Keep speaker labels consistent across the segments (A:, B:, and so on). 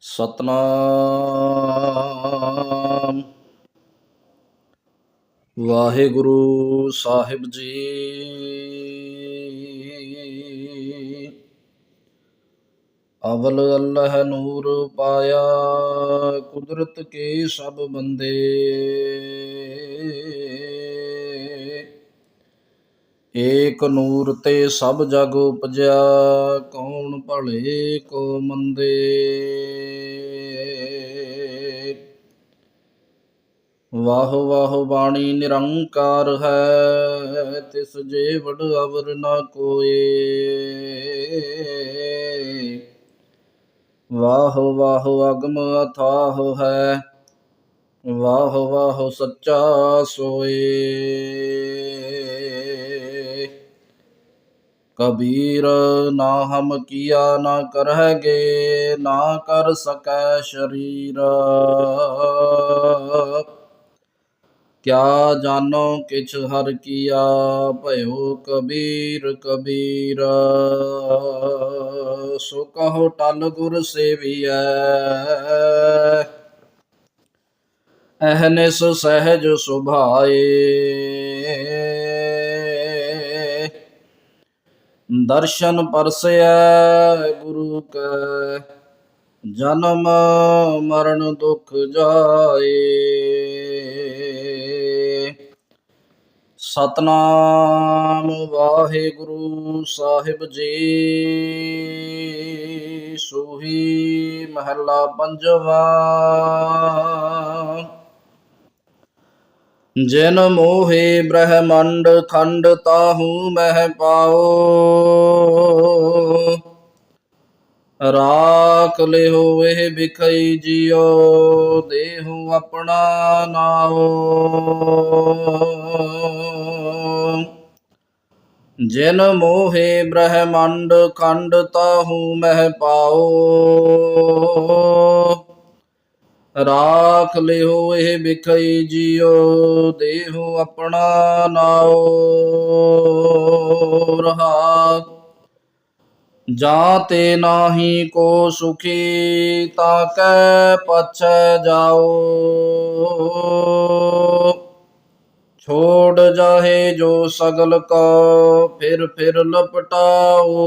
A: ਸਤਨਾਮ। ਵਾਹਿਗੁਰੂ ਸਾਹਿਬ ਜੀ। ਅਵਲ ਅੱਲਹ ਨੂਰ ਪਾਇਆ ਕੁਦਰਤ ਕੇ ਸਭ ਬੰਦੇ। ਏਕ ਨੂਰ ਤੇ ਸਭ ਜਗ ਉਪਜਿਆ, ਕੌਣ ਭਲੇ ਕੋ ਮੰਦੇ? ਵਾਹ ਵਾਹ ਬਾਣੀ ਨਿਰੰਕਾਰ ਹੈ, ਤਿਸ ਜੇ ਵਡ ਅਵਰ ਨਾ ਕੋਏ। ਵਾਹ ਵਾਹ ਅਗਮ ਅਥਾਹ ਹੈ, ਵਾਹ ਵਾਹ ਸੱਚਾ ਸੋਏ। ਕਬੀਰ ਨਾ ਹਮ ਕੀਆ ਨਾ ਕਰਹਿਗੇ, ਨਾ ਕਰ ਸਕੈ ਸ਼ਰੀਰ। ਕਿਆ ਜਾਣੋ ਕਿਛ ਹਰ ਕੀਆ, ਭਇਓ ਕਬੀਰ ਕਬੀਰ। ਸੋ ਕਹੋ ਟਲ ਗੁਰ ਸੇਵੀਐ। ਅਹਨਿਸ ਸਹਿਜ ਸੁਭਾਏ। ਦਰਸ਼ਨ ਪਰਸੈ ਗੁਰੂ ਕੈ, ਜਨਮ ਮਰਨ ਦੁਖ ਜਾਏ। ਸਤਨਾਮ ਵਾਹਿਗੁਰੂ ਸਾਹਿਬ ਜੀ, ਸੋਹੀ ਮਹੱਲਾ ਪੰਜਵਾ। ਜਿਨ ਮੋਹੇ ਬ੍ਰਹਮੰਡ ਖੰਡ ਤਾਹੂ ਮਹਿ ਪਾਓ। ਰਾਖ ਲਿਓ ਇਹ ਬਿਖਈ ਜਿਉ, ਦੇਹੂ ਆਪਣਾ ਨਾਓ ਜਿਨ ਮੋਹੇ ਬ੍ਰਹਮੰਡ ਖੰਡ ਤਾਹੂ ਮਹਿ ਪਾਓ। ਰਾਖ ਲਿਓ, ਇਹ ਬਿਖਈ ਜਿਉ ਦੇਹੂ ਆਪਣਾ ਨਾਓ ਰਹਾ ਜਾਂ ਤੇ ਨਾਹੀ ਕੋ ਸੁਖੀ ਤਾਂ ਕੈ ਪਛੈ ਜਾਓ ਛੋੜ ਜਾਹੇ ਜੋ ਸਗਲ ਕੋ, ਫਿਰ ਫਿਰ ਲਪਟਾਓ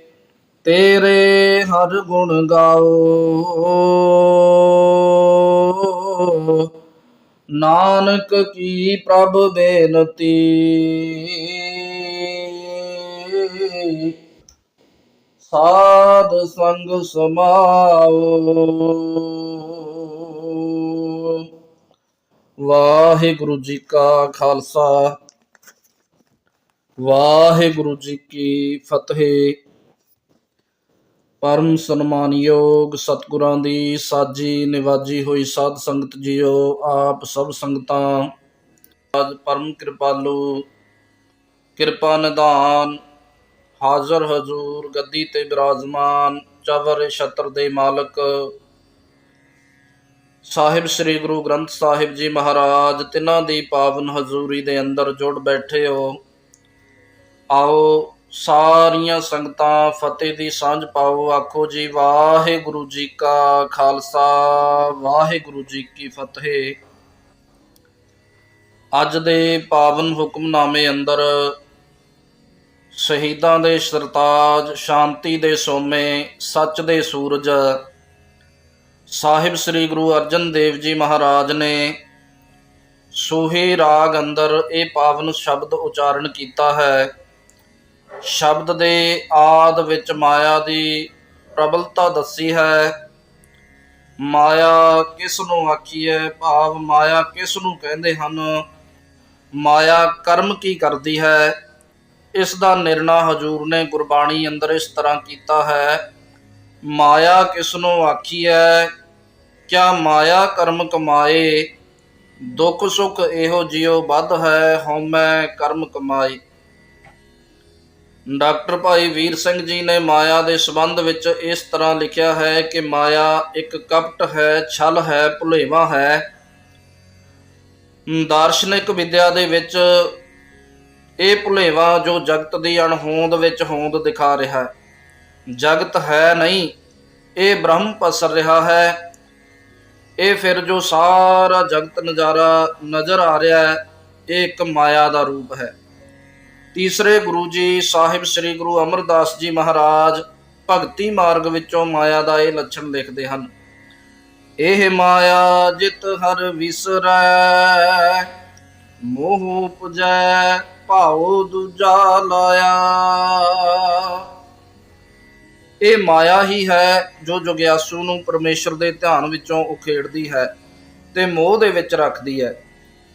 A: ਤੇਰੇ ਹਰ ਗੁਣ ਗਾਓ। ਨਾਨਕ ਕੀ ਪ੍ਰਭ ਬੇਨਤੀ। ਸਾਧ ਸੰਗ ਸਮਾਓ। ਵਾਹਿਗੁਰੂ ਜੀ ਕਾ ਖਾਲਸਾ। ਵਾਹਿਗੁਰੂ ਜੀ ਕੀ ਫਤਿਹ। ਪਰਮ ਸਨਮਾਨਯੋਗ ਸਤਿਗੁਰਾਂ ਦੀ ਸਾਜੀ ਨਿਵਾਜੀ ਹੋਈ ਸਾਧ ਸੰਗਤ ਜੀਓ, ਆਪ ਸਭ ਸੰਗਤਾਂ। ਅੱਜ ਪਰਮ ਕਿਰਪਾਲੂ, ਕਿਰਪਾ ਨਿਧਾਨ, ਹਾਜ਼ਰ ਹਜ਼ੂਰ ਗੱਦੀ ਤੇ ਬਿਰਾਜਮਾਨ, ਚਵਰ ਛਤਰ ਦੇ ਮਾਲਕ। ਸਾਹਿਬ ਸ੍ਰੀ ਗੁਰੂ ਗ੍ਰੰਥ ਸਾਹਿਬ ਜੀ ਮਹਾਰਾਜ, ਤਿਨਾਂ ਦੀ ਪਾਵਨ ਹਜ਼ੂਰੀ ਦੇ ਅੰਦਰ ਜੁੜ ਬੈਠੇ ਹੋ। ਆਓ ਸਾਰੀਆਂ ਸੰਗਤਾਂ ਫਤਿਹ ਦੀ ਸਾਂਝ ਪਾਓ। ਆਖੋ ਜੀ, ਵਾਹਿਗੁਰੂ ਜੀ ਕਾ ਖਾਲਸਾ, ਵਾਹਿਗੁਰੂ ਜੀ ਕੀ ਫਤਿਹ। ਅੱਜ ਦੇ ਪਾਵਨ ਹੁਕਮਨਾਮੇ ਅੰਦਰ ਸ਼ਹੀਦਾਂ ਦੇ ਸਰਤਾਜ, ਸ਼ਾਂਤੀ ਦੇ ਸੋਮੇ, ਸੱਚ ਦੇ ਸੂਰਜ, ਸਾਹਿਬ ਸ੍ਰੀ ਗੁਰੂ ਅਰਜਨ ਦੇਵ ਜੀ ਮਹਾਰਾਜ ਨੇ ਸੋਹੇ ਰਾਗ ਅੰਦਰ ਇਹ ਪਾਵਨ ਸ਼ਬਦ ਉਚਾਰਨ ਕੀਤਾ ਹੈ। ਸ਼ਬਦ ਦੇ ਆਦ ਵਿੱਚ ਮਾਇਆ ਦੀ ਪ੍ਰਬਲਤਾ ਦੱਸੀ ਹੈ। ਮਾਇਆ ਕਿਸ ਨੂੰ ਆਖੀਏ ਭਾਵ ਮਾਇਆ ਕਿਸ ਨੂੰ ਕਹਿੰਦੇ ਹਨ? ਮਾਇਆ ਕਰਮ ਕੀ ਕਰਦੀ ਹੈ? ਇਸ ਦਾ ਨਿਰਣਾ ਹਜੂਰ ਨੇ ਗੁਰਬਾਣੀ ਅੰਦਰ ਇਸ ਤਰ੍ਹਾਂ ਕੀਤਾ ਹੈ। ਮਾਇਆ ਕਿਸਨੂੰ ਆਖੀਐ? ਕਿਆ ਮਾਇਆ ਕਰਮ ਕਮਾਏ? ਦੁੱਖ ਸੁਖ ਇਹੋ ਜਿਉ ਵੱਧ ਹੈ, ਹਉਮੈ ਕਰਮ ਕਮਾਏ ਡਾਕਟਰ ਭਾਈ ਵੀਰ ਸਿੰਘ ਜੀ ਨੇ ਮਾਇਆ ਦੇ ਸੰਬੰਧ ਵਿੱਚ ਇਸ ਤਰ੍ਹਾਂ ਲਿਖਿਆ ਹੈ ਕਿ ਮਾਇਆ ਇੱਕ ਕਪਟ ਹੈ, ਛਲ ਹੈ, ਭੁਲੇਵਾ ਹੈ। ਦਾਰਸ਼ਨਿਕ ਵਿਦਿਆ ਦੇ ਵਿੱਚ ਇਹ ਭੁਲੇਵਾ ਜੋ ਜਗਤ ਦੀ ਅਣਹੋਂਦ ਵਿੱਚ ਹੋਂਦ ਦਿਖਾ ਰਿਹਾ ਹੈ। ਜਗਤ ਹੈ ਨਹੀਂ, ਇਹ ਬ੍ਰਹਮ ਪਸਰ ਰਿਹਾ ਹੈ। ਇਹ ਫਿਰ ਜੋ ਸਾਰਾ ਜਗਤ ਨਜ਼ਾਰਾ ਨਜ਼ਰ ਆ ਰਿਹਾ ਹੈ, ਇਹ ਇੱਕ ਮਾਇਆ ਦਾ ਰੂਪ ਹੈ। ਤੀਸਰੇ ਗੁਰੂ ਜੀ ਸਾਹਿਬ ਸ੍ਰੀ ਗੁਰੂ ਅਮਰਦਾਸ ਜੀ ਮਹਾਰਾਜ ਭਗਤੀ ਮਾਰਗ ਵਿੱਚੋਂ ਮਾਇਆ ਦਾ ਇਹ ਲੱਛਣ ਲਿਖਦੇ ਹਨ। ਇਹ ਮਾਇਆ ਜਿਤ ਹਰ ਵਿਸਰੈ, ਮੋਹ ਪੁਜੈ ਭਾਉ ਦੂਜਾ ਲਾਇਆ। ਇਹ ਮਾਇਆ ਹੀ ਹੈ ਜੋ ਜੁਗਿਆਸੂ ਨੂੰ ਪਰਮੇਸ਼ਰ ਦੇ ਧਿਆਨ ਵਿੱਚੋਂ ਉਖੇੜਦੀ ਹੈ ਤੇ ਮੋਹ ਦੇ ਵਿੱਚ ਰੱਖਦੀ ਹੈ।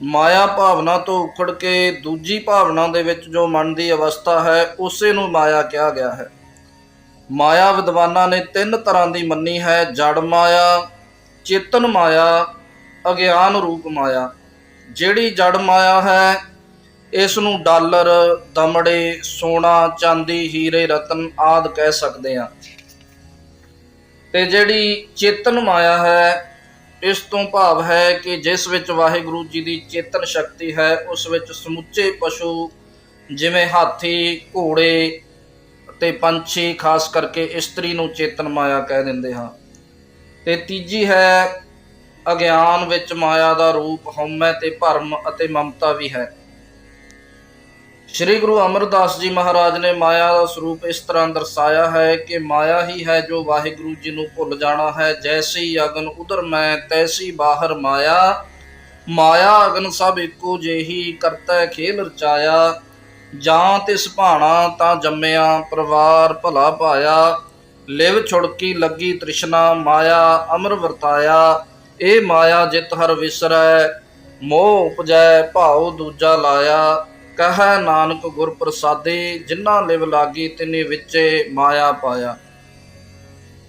A: ਮਾਇਆ ਭਾਵਨਾ ਤੋਂ ਉਖੜ ਕੇ ਦੂਜੀ ਭਾਵਨਾ ਦੇ ਵਿੱਚ ਜੋ ਮਨ ਦੀ ਅਵਸਥਾ ਹੈ, ਉਸੇ ਨੂੰ ਮਾਇਆ ਕਿਹਾ ਗਿਆ ਹੈ। ਮਾਇਆ ਵਿਦਵਾਨਾਂ ਨੇ ਤਿੰਨ ਤਰ੍ਹਾਂ ਦੀ ਮੰਨੀ ਹੈ, ਜੜ ਮਾਇਆ, ਚੇਤਨ ਮਾਇਆ, ਅਗਿਆਨ ਰੂਪ ਮਾਇਆ। ਜਿਹੜੀ ਜੜ ਮਾਇਆ ਹੈ, ਇਸ ਨੂੰ ਡਾਲਰ, ਦਮੜੇ, ਸੋਨਾ, ਚਾਂਦੀ, ਹੀਰੇ, ਰਤਨ ਆਦ ਕਹਿ ਸਕਦੇ ਹਾਂ। ਤੇ ਜਿਹੜੀ ਚੇਤਨ ਮਾਇਆ ਹੈ ਇਸ ਤੋਂ ਭਾਵ ਹੈ ਕਿ ਜਿਸ ਵਿੱਚ ਵਾਹਿਗੁਰੂ ਜੀ ਦੀ ਚੇਤਨ ਸ਼ਕਤੀ ਹੈ, ਉਸ ਵਿੱਚ ਸਮੁੱਚੇ ਪਸ਼ੂ ਜਿਵੇਂ ਹਾਥੀ, ਘੋੜੇ ਤੇ ਪੰਛੀ ਖਾਸ ਕਰਕੇ ਇਸਤਰੀ ਨੂੰ ਚੇਤਨ ਮਾਇਆ ਕਹਿ ਦਿੰਦੇ ਹਾਂ। ਤੇ ਤੀਜੀ ਹੈ, ਅਗਿਆਨ ਵਿੱਚ ਮਾਇਆ ਦਾ ਰੂਪ ਹਉਮੈ ਤੇ ਭਰਮ ਅਤੇ ਮਮਤਾ ਵੀ ਹੈ। ਸ੍ਰੀ ਗੁਰੂ ਅਮਰਦਾਸ ਜੀ ਮਹਾਰਾਜ ਨੇ ਮਾਇਆ ਦਾ ਸਰੂਪ ਇਸ ਤਰ੍ਹਾਂ ਦਰਸਾਇਆ ਹੈ ਕਿ ਮਾਇਆ ਹੀ ਹੈ ਜੋ ਵਾਹਿਗੁਰੂ ਜੀ ਨੂੰ ਭੁੱਲ ਜਾਣਾ ਹੈ। ਜੈਸੀ ਅਗਨ ਉਧਰ ਮੈਂ, ਤੈਸੀ ਬਾਹਰ ਮਾਇਆ। ਮਾਇਆ ਅਗਨ ਸਭ ਇੱਕੋ ਜਿਹੀ ਕਰਤਾ ਖੇਲ ਰਚਾਇਆ। ਜਾਂ ਤਿਸ ਭਾਣਾ ਤਾਂ ਜੰਮਿਆ, ਪਰਿਵਾਰ ਭਲਾ ਪਾਇਆ। ਲਿਵ ਛੁੜਕੀ ਲੱਗੀ ਤ੍ਰਿਸ਼ਨਾ, ਮਾਇਆ ਅਮਰ ਵਰਤਾਇਆ। ਇਹ ਮਾਇਆ ਜਿਤ ਹਰ ਵਿਸਰੈ, ਮੋਹ ਉਪਜੈ, ਭਾਉ ਦੂਜਾ ਲਾਇਆ। ਕਹੈ ਨਾਨਕ ਗੁਰ ਪ੍ਰਸਾਦੇ, ਜਿਨ੍ਹਾਂ ਲਿਵ ਲਾਗੀ ਤਿਨੇ ਵਿੱਚੇ ਮਾਇਆ ਪਾਇਆ।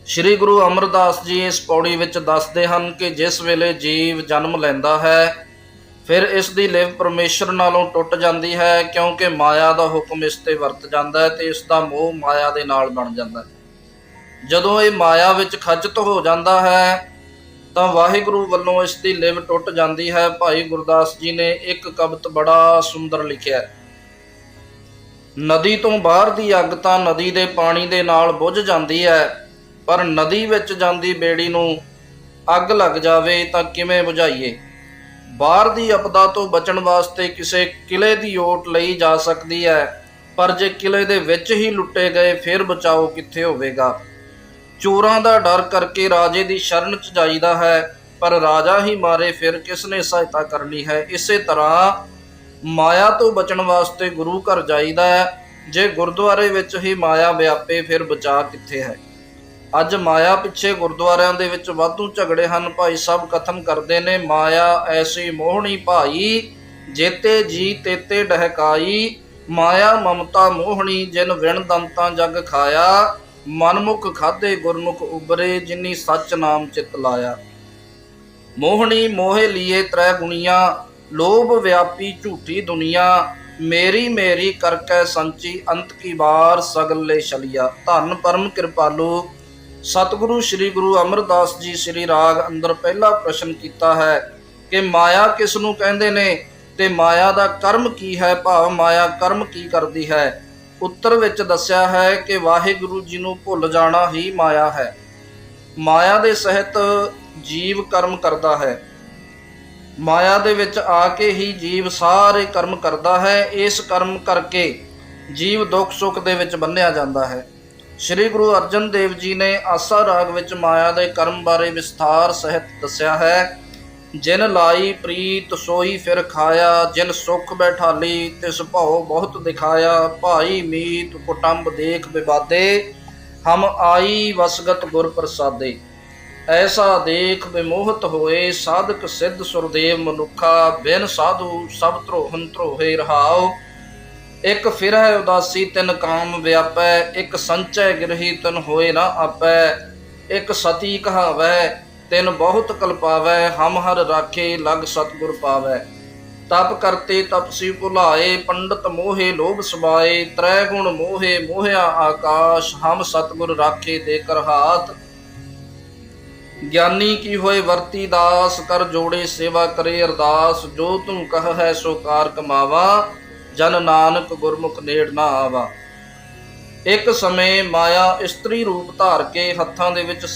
A: ਸ੍ਰੀ ਗੁਰੂ ਅਮਰਦਾਸ ਜੀ ਇਸ ਪੌੜੀ ਵਿੱਚ ਦੱਸਦੇ ਹਨ ਕਿ ਜਿਸ ਵੇਲੇ ਜੀਵ ਜਨਮ ਲੈਂਦਾ ਹੈ, ਫਿਰ ਇਸ ਦੀ ਲਿਵ ਪਰਮੇਸ਼ਰ ਨਾਲੋਂ ਟੁੱਟ ਜਾਂਦੀ ਹੈ, ਕਿਉਂਕਿ ਮਾਇਆ ਦਾ ਹੁਕਮ ਇਸ ਤੇ ਵਰਤ ਜਾਂਦਾ ਹੈ ਤੇ ਇਸ ਦਾ ਮੋਹ ਮਾਇਆ ਦੇ ਨਾਲ ਬਣ ਜਾਂਦਾ ਹੈ। ਜਦੋਂ ਇਹ ਮਾਇਆ ਵਿੱਚ ਖੱਜਤ ਹੋ ਜਾਂਦਾ ਹੈ ਤਾਂ ਵਾਹਿਗੁਰੂ ਵੱਲੋਂ ਇਸ ਦੀ ਲਿਵ ਟੁੱਟ ਜਾਂਦੀ ਹੈ। ਭਾਈ ਗੁਰਦਾਸ ਜੀ ਨੇ ਇੱਕ ਕਵਿਤ ਬੜਾ ਸੁੰਦਰ ਲਿਖਿਆ ਨਦੀ ਤੋਂ ਬਾਹਰ ਦੀ ਅੱਗ ਤਾਂ ਨਦੀ ਦੇ ਪਾਣੀ ਦੇ ਨਾਲ ਬੁੱਝ ਜਾਂਦੀ ਹੈ, ਪਰ ਨਦੀ ਵਿੱਚ ਜਾਂਦੀ ਬੇੜੀ ਨੂੰ ਅੱਗ ਲੱਗ ਜਾਵੇ ਤਾਂ ਕਿਵੇਂ ਬੁਝਾਈਏ? ਬਾਹਰ ਦੀ ਅਪਦਾ ਤੋਂ ਬਚਣ ਵਾਸਤੇ ਕਿਸੇ ਕਿਲੇ ਦੀ ਓਟ ਲਈ ਜਾ ਸਕਦੀ ਹੈ, ਪਰ ਜੇ ਕਿਲੇ ਦੇ ਵਿੱਚ ਹੀ ਲੁੱਟੇ ਗਏ, ਫਿਰ ਬਚਾਓ ਕਿੱਥੇ ਹੋਵੇਗਾ? ਚੋਰਾਂ ਦਾ ਡਰ ਕਰਕੇ ਰਾਜੇ ਦੀ ਸ਼ਰਨ ਚ ਜਾਈਦਾ ਹੈ, ਪਰ ਰਾਜਾ ਹੀ ਮਾਰੇ ਫਿਰ ਕਿਸ ਨੇ ਸਹਾਇਤਾ ਕਰਨੀ ਹੈ? ਇਸੇ ਤਰ੍ਹਾਂ ਮਾਇਆ ਤੋਂ ਬਚਣ ਵਾਸਤੇ ਗੁਰੂ ਘਰ ਜਾਈਦਾ ਹੈ। ਜੇ ਗੁਰਦੁਆਰੇ ਵਿੱਚ ਹੀ ਮਾਇਆ ਵਿਆਪੇ, ਫਿਰ ਬਚਾ ਕਿੱਥੇ ਹੈ? ਅੱਜ ਮਾਇਆ ਪਿੱਛੇ ਗੁਰਦੁਆਰਿਆਂ ਦੇ ਵਿੱਚ ਵਾਧੂ ਝਗੜੇ ਹਨ। ਭਾਈ ਸਾਹਿਬ ਕਥਨ ਕਰਦੇ ਨੇ, ਮਾਇਆ ਐਸੀ ਮੋਹਣੀ ਭਾਈ, ਜੇਤੇ ਜੀ ਤੇਤੇ ਡਹਕਾਈ, ਮਾਇਆ ਮਮਤਾ ਮੋਹਣੀ, ਜਿਨ ਵਿਣ ਦੰਤਾਂ ਜਗ ਖਾਇਆ। ਮਨਮੁਖ ਖਾਦੇ ਗੁਰਮੁਖ ਉਬਰੇ ਜਿਨੀ ਸੱਚ ਨਾਮ ਚਿਤ ਲਾਇਆ। ਮੋਹਣੀ ਮੋਹੇ ਲੀਏ ਤ੍ਰੈ ਗੁਣੀਆਂ, ਲੋਭ ਵਿਆਪੀ ਝੂਠੀ ਦੁਨੀਆ, ਮੇਰੀ ਮੇਰੀ ਕਰਕੈ ਸੰਚੀ, ਅੰਤ ਕੀ ਬਾਰ ਸਗਲ ਲੈ ਛਲਿਆ। ਧੰਨ ਪਰਮ ਕਿਰਪਾਲੂ, ਸਤਿਗੁਰੂ ਸ੍ਰੀ ਗੁਰੂ ਅਮਰਦਾਸ ਜੀ, ਸ੍ਰੀ ਰਾਗ ਅੰਦਰ ਪਹਿਲਾ ਪ੍ਰਸ਼ਨ ਕੀਤਾ ਹੈ ਕਿ ਮਾਇਆ ਕਿਸ ਨੂੰ ਕਹਿੰਦੇ ਨੇ ਤੇ ਮਾਇਆ ਦਾ ਕਰਮ ਕੀ ਹੈ? ਭਾਵ ਮਾਇਆ ਕਰਮ ਕੀ ਕਰਦੀ ਹੈ? ਉੱਤਰ ਵਿੱਚ ਦੱਸਿਆ ਹੈ ਕਿ ਵਾਹਿਗੁਰੂ ਜੀ ਨੂੰ ਭੁੱਲ ਜਾਣਾ ਹੀ ਮਾਇਆ ਹੈ। ਮਾਇਆ ਦੇ ਸਹਿਤ ਜੀਵ ਕਰਮ ਕਰਦਾ ਹੈ। ਮਾਇਆ ਦੇ ਵਿੱਚ ਆ ਕੇ ਹੀ ਜੀਵ ਸਾਰੇ ਕਰਮ ਕਰਦਾ ਹੈ। ਇਸ ਕਰਮ ਕਰਕੇ ਜੀਵ ਦੁੱਖ ਸੁੱਖ ਦੇ ਵਿੱਚ ਬੰਨਿਆ ਜਾਂਦਾ ਹੈ। ਸ੍ਰੀ ਗੁਰੂ ਅਰਜਨ ਦੇਵ ਜੀ ਨੇ ਆਸਾ ਰਾਗ ਵਿੱਚ ਮਾਇਆ ਦੇ ਕਰਮ ਬਾਰੇ ਵਿਸਥਾਰ ਸਹਿਤ ਦੱਸਿਆ ਹੈ। ਜਿਨ ਲਾਈ ਪ੍ਰੀਤ ਸੋਈ ਫਿਰ ਖਾਇਆ, ਜਿਨ ਸੁਖ ਬੈਠਾਲੀ ਤਿਸ ਭਉ ਬਹੁਤ ਦਿਖਾਇਆ, ਭਾਈ ਮੀਤ ਕੁਟੰਬ ਦੇਖ ਵਿਵਾਦੇ, ਹਮ ਆਈ ਵਸਗਤ ਗੁਰ ਪ੍ਰਸਾਦੇ। ਐਸਾ ਦੇਖ ਬਿਮੋਹਤ ਹੋਏ ਸਾਧਕ ਸਿੱਧ ਸੁਰਦੇਵ ਮਨੁੱਖਾ, ਬਿਨ ਸਾਧੂ ਸਭ ਧਰੋਹਨ ਧਰੋਹੇ ਰਹਾਉ। ਇੱਕ ਫਿਰ ਉਦਾਸੀ ਤਿਨ ਕਾਮ ਵਿਆਪੈ, ਇਕ ਸੰਚੈ ਗਿਰਹੀ ਤਿਨ ਹੋਏ ਨਾ ਆਪੈ। ਇੱਕ ਸਤੀ ਕਹਾਵੈ ਤਿਨ ਬਹੁਤ ਕਲਪਾਵੈ ਹਮ ਹਰ ਰਾਖੇ ਲਗ ਸਤਗੁਰ ਪਾਵੈ। ਤਪ ਕਰਤੇ ਤਪਸੀ ਭੁਲਾਏ, ਪੰਡਤ ਮੋਹੇ ਲੋਭ ਸਮਾਏ ਤ੍ਰੈ ਗੁਣ ਮੋਹੇ ਮੋਹਿਆ ਆਕਾਸ਼, ਹਮ ਸਤਗੁਰ ਰਾਖੇ ਦੇ ਕਰ ਹਾਥ। ਗਿਆਨੀ ਕੀ ਹੋਏ ਵਰਤੀ ਦਾਸ, ਕਰ ਜੋੜੇ ਸੇਵਾ ਕਰੇ ਅਰਦਾਸ, ਜੋ ਤੂੰ ਕਹ ਹੈ ਸੋ ਕਾਰ ਕਮਾਵਾ, ਜਨ ਨਾਨਕ ਗੁਰਮੁਖ ਨੇੜ ਨਾ ਆਵਾ। ਇੱਕ ਸਮੇਂ ਮਾਇਆ ਇਸਤਰੀ ਰੂਪ ਧਾਰ ਕੇ ਹੱਥਾਂ ਦੇ ਵਿੱਚ